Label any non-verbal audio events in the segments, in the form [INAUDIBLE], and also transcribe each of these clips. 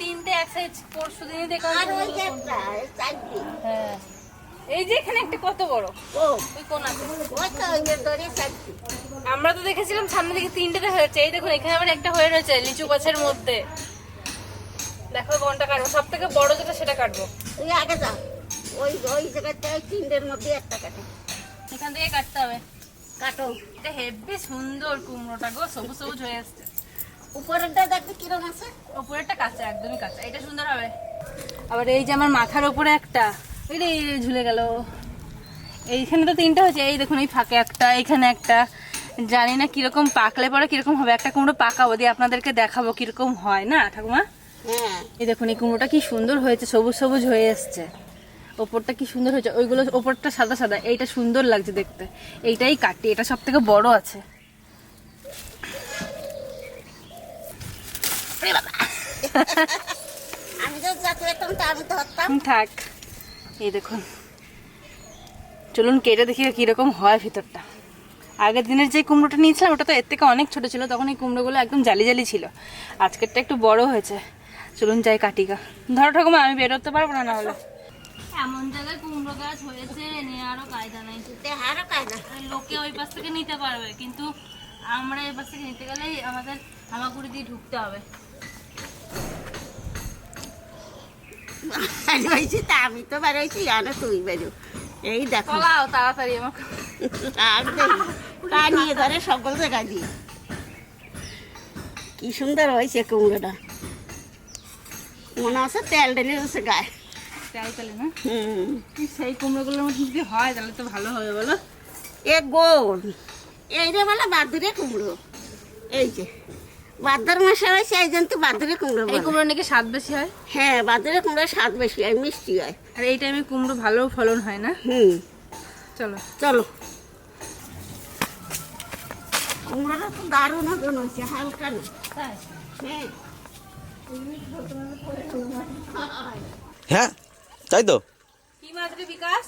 তিনটে একসাইজ পরশু দিনই ওই এই হ্যাঁ। এই যে এখানে একটা কত বড়? ওই কোন ওই ওই আমরা তো দেখেছিলাম সামনে দিকে তিনটেতে হয়েছে এই দেখুন এখানে আবার একটা হয়ে রয়েছে লিচু গাছের মধ্যে। দেখো কোনটা কাটবো। সব থেকে বড় যেটা সেটা কাটবো। তুই আগে যা ওই ওই জায়গাতে ওই তিনটের মধ্যে একটা কাটে। এখান থেকে কাটতে হবে। কাটো। এটা হেভি সুন্দর কুমড়োটা গো সবুজ সবুজ হয়ে আসছে। উপরেরটা দেখবি কিরম আছে? কাঁচা একদমই কাঁচা। এটা সুন্দর হবে। আবার এই যে আমার মাথার ওপরে একটা রে, ঝুলে গেল। এইখানে তো তিনটা হয়েছে। এই দেখুন এই ফাঁকে একটা এইখানে একটা। জানি না কীরকম পাকলে পরে কীরকম হবে। একটা কুমড়ো পাকাবো দিয়ে আপনাদেরকে দেখাবো কীরকম হয় না ঠাকুমা? হ্যাঁ। এই দেখুন এই কুমড়োটা কি সুন্দর হয়েছে সবুজ সবুজ হয়ে এসছে। ওপরটা কি সুন্দর হয়েছে। ওইগুলো ওপরটা সাদা সাদা। এইটা সুন্দর লাগছে দেখতে। এইটাই কাটি এটা সব থেকে বড় আছে আমি তো যাতে পেতাম তা আমি ধরতাম হুম, থাক। এই দেখুন। চলুন কেটে দেখি কীরকম হয় ভিতরটা। আগের দিনের যে কুমড়োটা নিয়েছিলাম ওটা তো এর থেকে অনেক ছোট ছিল তখন এই কুমড়োগুলো একদম জালি জালি ছিল। আজকেরটা একটু বড় হয়েছে। চলুন যাই কাটিকা ধরো ঠাকুমা আমি বেরোতে পারব না নাহলে এমন জায়গায় কুমড়ো গাছ হয়েছে নেওয়ারও কায়দা নাই। দেহারও কায়দা। লোকে ওই পাশ থেকে নিতে পারবে কিন্তু আমরা এই পাশ থেকে নিতে গেলেই আমাদের হামাগুড়ি দিয়ে ঢুকতে হবে। তা আমি তো বেরোইছি জানো তুই বেরো এই দেখো। তাড়াতাড়ি নিয়ে ধরে সকল দিয়ে কি সুন্দর হয়েছে কুমড়োটা। মনে আছে তেল ঢেলে হচ্ছে গায়ে। চাই তাহলে না? হুম। সেই কুমড়োগুলোর মধ্যে যদি হয় তাহলে তো ভালো হবে বলো। এ গোল। এই রে বলে বাদুরে কুমড়ো। এই যে। বাদর মাসে হয়েছে এই জন্য তো বাদুরে কুমড়ো এই কুমড়ো নাকি স্বাদ বেশি হয়? হ্যাঁ বাদুরে কুমড়ো স্বাদ বেশি হয় মিষ্টি হয়। আর এই টাইমে কুমড়ো ভালো ফলন হয় না? হুম। চলো। চলো। কুমড়োটা তো দারুণ ওজন হয়েছে হালকা না। হ্যাঁ। হ্যাঁ তাই তো? কি মাছ রে বিকাশ?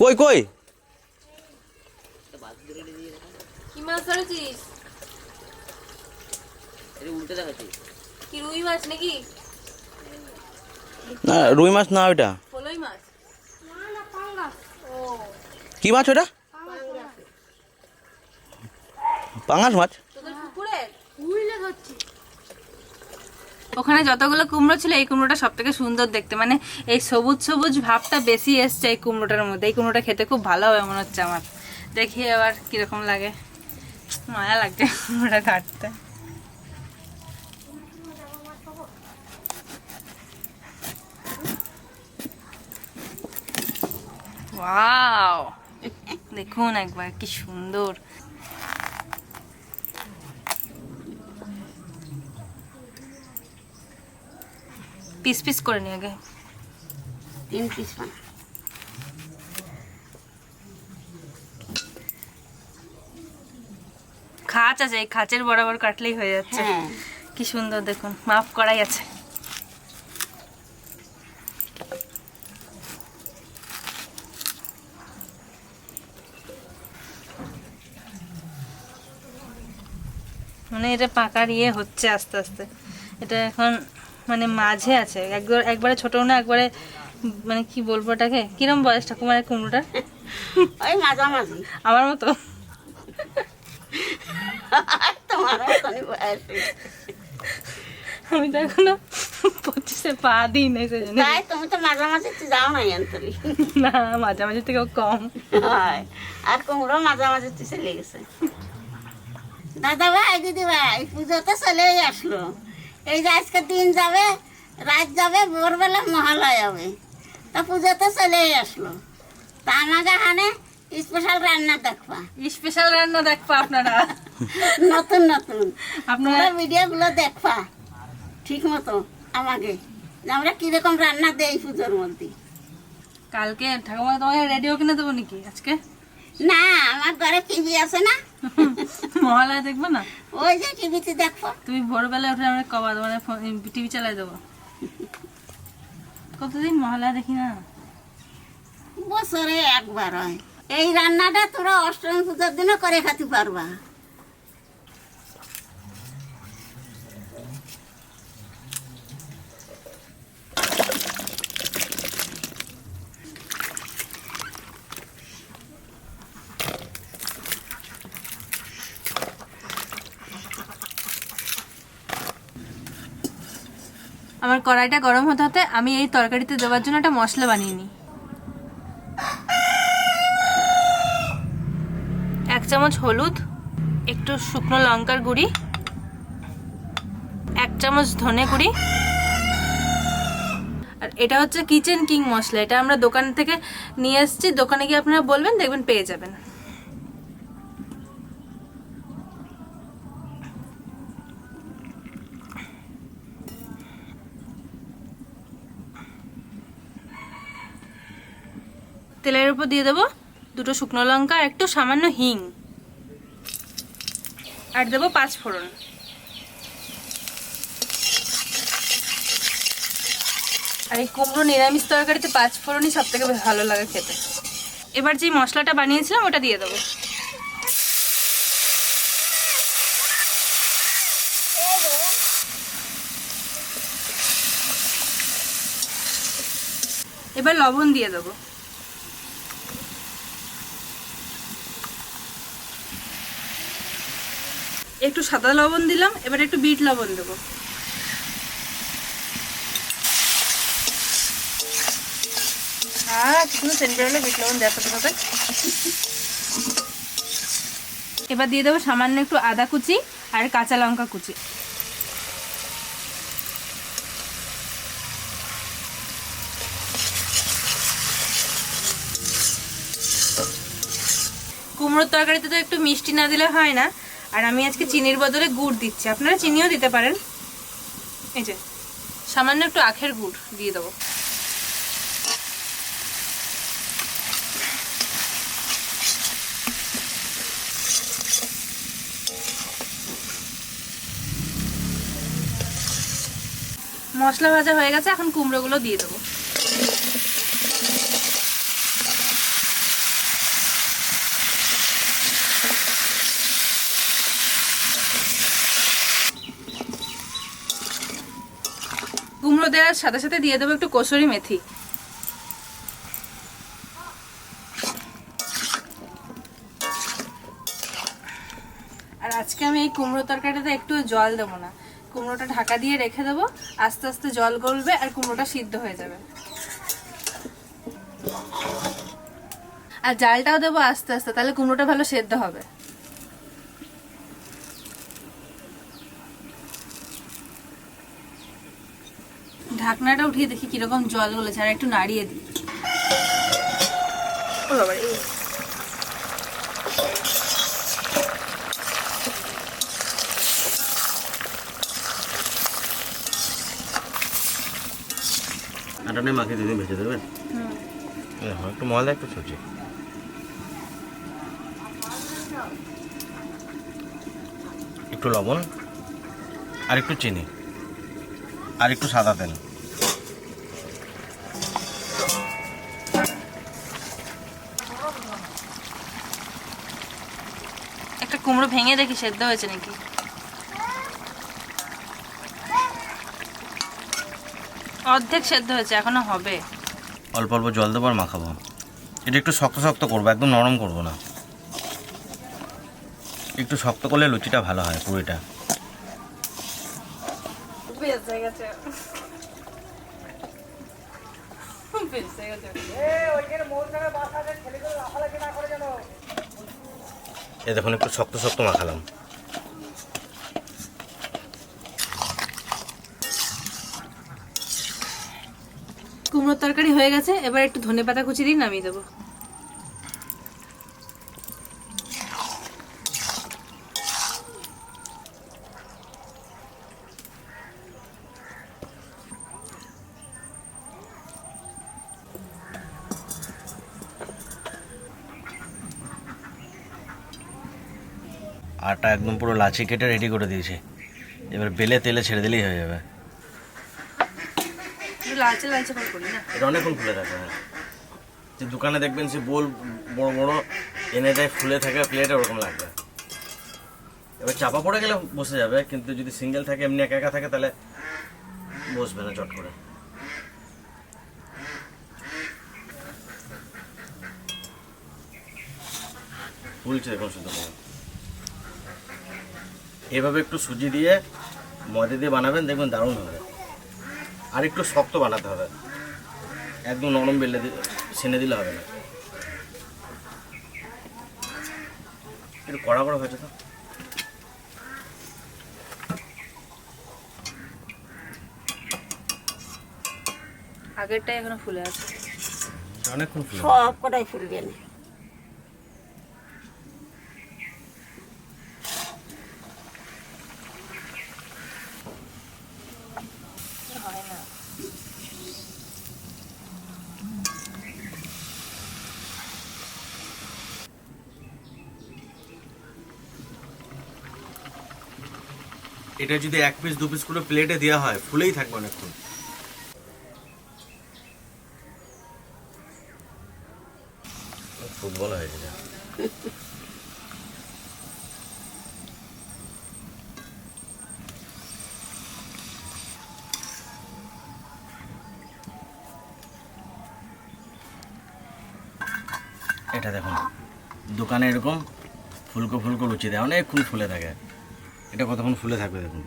কই কই? কি মাছ ধরেছিস? কি রুই মাছ নাকি? না রুই মাছ না ওইটা। পলই মাছ। ও কি মাছ ওটা মাছ। ওখানে যতগুলো কুমড়ো ছিল এই কুমড়োটা সব থেকে সুন্দর দেখতে। মানে এই সবুজ সবুজ ভাবটা বেশি এসছে এই কুমড়োটার মধ্যে। এই কুমড়োটা খেতে খুব ভালো হবে মনে হচ্ছে আমার। দেখি আবার কীরকম লাগে। মায়া লাগছে কুমড়োটা কাটতে ওয়াও দেখুন একবার কি সুন্দর। পিস পিস করে নিয়ে আগে। তিন পিস পান খাঁচ আছে এই খাঁচের বরাবর কাটলেই হয়ে যাচ্ছে। হ্যাঁ। কি সুন্দর দেখুন মাফ করাই আছে। মানে এটা পাকার ইয়ে হচ্ছে আস্তে আস্তে। এটা এখন মানে মাঝে আছে। একবার একবারে ছোট না একবারে মানে কি বলব এটাকে কিরম বয়স ঠাকুমার এই কুমড়োটা? ওই মাঝামাঝি। আমার মতো। আমি তো এখনও পঁচিশে পা দিই নাই সেজন্য তুমি তো মাঝামাঝি যাও না এন্তরি না মাঝামাঝি থেকেও কম। হয়। আর কুমড়ো মাঝামাঝি তুই চলে গেছে। দাদা ভাই দিদি ভাই পুজো তো চলেই আসলো। এই যে আজকে দিন যাবে রাত যাবে ভোরবেলা মহালয় হবে। তা পুজো তো চলেই আসলো। তা আমাকে হানে স্পেশাল রান্না দেখবা। স্পেশাল রান্না দেখবা আপনারা? নতুন নতুন। আপনারা ভিডিওগুলো দেখবা ঠিক মতো আমাকে। আমরা কীরকম রান্না দেই পুজোর মধ্যে। কালকে ঠাকুমা তোমাকে রেডিও কিনে দেবো নাকি আজকে? না আমার ঘরে টিভি আছে না। [LAUGHS] মহালয়া দেখব না? ওই যে টিভিতে দেখব। তুমি ভোরবেলা উঠে আমরা কবা মানে টিভি চালাই দেবো। কতদিন মহালয়া দেখি না? বছরে একবার হয়। এই রান্নাটা তোরা অষ্টমী পূজার দিনও করে খেতে পারবা। আমার কড়াইটা গরম হতে হতে আমি এই তরকারিতে দেওয়ার জন্য একটা মশলা বানিয়ে নিই। এক চামচ হলুদ, একটু শুকনো লঙ্কার গুঁড়ি, এক চামচ ধনে গুঁড়ি। আর এটা হচ্ছে কিচেন কিং মশলা, এটা আমরা দোকান থেকে নিয়ে এসেছি, দোকানে গিয়ে আপনারা বলবেন, দেখবেন, পেয়ে যাবেন। উপর দিয়ে দেবো দুটো শুকনো লঙ্কা আর একটু সামান্য হিং। আর দেবো পাঁচ ফোড়ন। আর এই কুমড়ো নিরামিষ তরকারিতে পাঁচ ফোড়নই সব থেকে ভালো লাগে খেতে। এবার যে মশলাটা বানিয়েছিলাম ওটা দিয়ে দেবো। এবার লবণ দিয়ে দেবো। একটু সাদা লবণ দিলাম, এবার একটু বিট লবণ দেবো। এবার দিয়ে দেবো সামান্য একটু আদা কুচি আর কাঁচা লঙ্কা কুচি। কুমড়োর তরকারিতে তো একটু মিষ্টি না দিলে হয় না। আর আমি আজকে চিনির বদলে গুড় দিচ্ছি। আপনারা চিনিও দিতে পারেন। এই যে, সামান্য একটু আখের গুড় দিয়ে দেবো। মশলা ভাজা হয়ে গেছে, এখন কুমড়োগুলো দিয়ে দেবো কুমড়ো দেওয়ার সাথে সাথে দিয়ে দেবো একটু কসুরি মেথি। আর আজকে আমি এই কুমড়ো তরকারিটাতে একটু জল দেবো না। কুমড়োটা ঢাকা দিয়ে রেখে দেবো, আস্তে আস্তে জল গলবে আর কুমড়োটা সিদ্ধ হয়ে যাবে। আর জালটাও দেবো আস্তে আস্তে, তাহলে কুমড়োটা ভালো সেদ্ধ হবে। ঢাকনাটা উঠিয়ে দেখি কীরকম জল গলেছে আর একটু নাড়িয়ে দিই। দিদিন ভেজে দেবেন? হ্যাঁ একটু ময়দা একটু সুজি একটু লবণ আর একটু চিনি আর একটু সাদা তেল। কুমড়ো ভেঙে দেখি সেদ্ধ হয়েছে নাকি? অর্ধেক সেদ্ধ হয়েছে এখনও হবে। অল্প অল্প জল দেবো আর মাখাবো। এটা একটু শক্ত শক্ত করব একদম নরম করব না। একটু শক্ত করলে লুচিটা ভালো হয় পুরিটা। বেঁচে গেছে। বেঁচে গেছে। এ দেখুন, একটু শক্ত শক্ত মাখালাম। কুমড়োর তরকারি হয়ে গেছে, এবার একটু ধনে পাতা কুচি দিয়ে নামিয়ে দেবো। আটা একদম পুরো লাচি কেটে রেডি করে দিয়েছে। এবার বেলে তেলে ছেড়ে দিলেই হয়ে যাবে। লালচে লালচে করে করি না? এটা অনেকক্ষণ ফুলে থাকে হ্যাঁ। যে দোকানে দেখবেন সে বোল বড় বড় এনে দেয় ফুলে থাকে প্লেটে ওরকম লাগবে। এবার চাপা পড়ে গেলে বসে যাবে কিন্তু যদি সিঙ্গেল থাকে এমনি একা একা থাকে তাহলে বসবে না চট করে। ফুলছে দেখুন শুধু এভাবে একটু সুজি দিয়ে ময়দা দিয়ে বানাবেন দেখবেন দারুণ হবে। আর একটু শক্ত বানাতে হবে। একদম নরম বেলে সেনে দিলে হবে না। একটু কড়া কড়া হয়েছে তো। আগেরটাই এখনও ফুলে আছে। অনেকক্ষণ ফুলে। সব কটাই ফুলবে। না হয় না এটা যদি এক পিস দু পিস করে প্লেটে দেওয়া হয়, ফুলেই থাকবে অনেকক্ষণ। ফুটবল হয়ে এটা দেখুন, দোকানে এরকম ফুলকো ফুলকো লুচি দেয়, অনেকক্ষণ ফুলে থাকে। এটা কতক্ষণ ফুলে থাকবে দেখুন।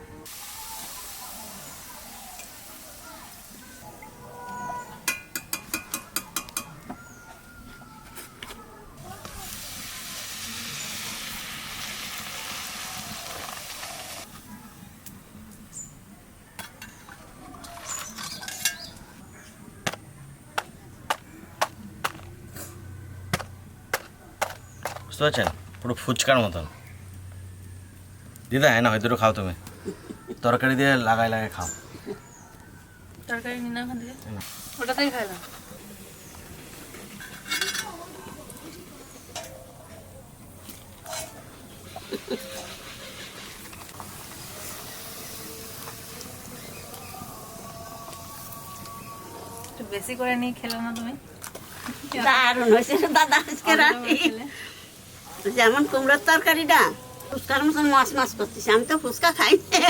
বুঝতে পারছেন? পুরো ফুচকার মতন। দিদা হ্যাঁ না হয়তো খাও তুমি। তরকারি দিয়ে লাগাই লাগাই খাও। তরকারি নিন ওখান থেকে। ওটাতেই খাইলাম বেশি করে নিয়ে খেলো না তুমি? দারুণ হয়েছে। দাদা আজকে রাতে। যেমন কুমড়োর তরকারিটা ফুচকার মতন মাছ মাছ করতেছে। আমি তো ফুচকা খাই না।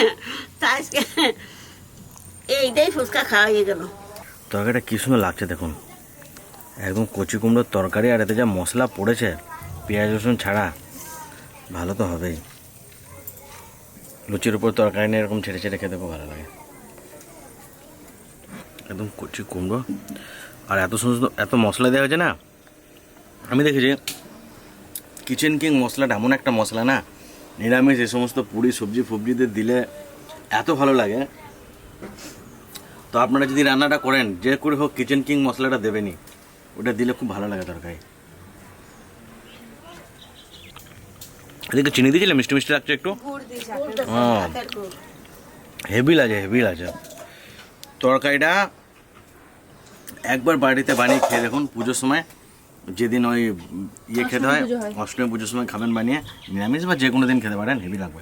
তা আজকে ফুচকা খাওয়া হয়ে গেল। তরকারিটা কী সুন্দর লাগছে দেখুন। একদম কচি কুমড়োর তরকারি আর এতে যা মশলা পড়েছে, পেঁয়াজ, রসুন ছাড়া, ভালো তো হবেই। লুচির উপর তরকারি নিয়ে এরকম ছেড়ে ছেড়ে খেতে খুব ভালো লাগে। একদম কচি কুমড়ো। আর এত সুন্দর এত মশলা দেওয়া হয়েছে না। আমি দেখেছি কিচেন কিং মশলাটা এমন একটা মশলা না নিরামিষ এই সমস্ত পুরি সবজি ফবজিতে দিলে এত ভালো লাগে। তো আপনারা যদি রান্নাটা করেন যে করে হোক কিচেন কিং মশলাটা দেবেনি ওটা দিলে খুব ভালো লাগে তরকারি। এদিকে চিনি দিয়েছিলে? মিষ্টি মিষ্টি লাগছে একটু? হেভি লাগে হেভি লাগে। তরকারিটা একবার বাড়িতে বানিয়ে খেয়ে দেখুন পুজোর সময়। যেদিন ওই ইয়ে খেতে হয় অষ্টমী পুজোর সময় খাবেন বানিয়ে নিরামিষ বা যে কোনো দিন খেতে পারেন হেভি লাগবে।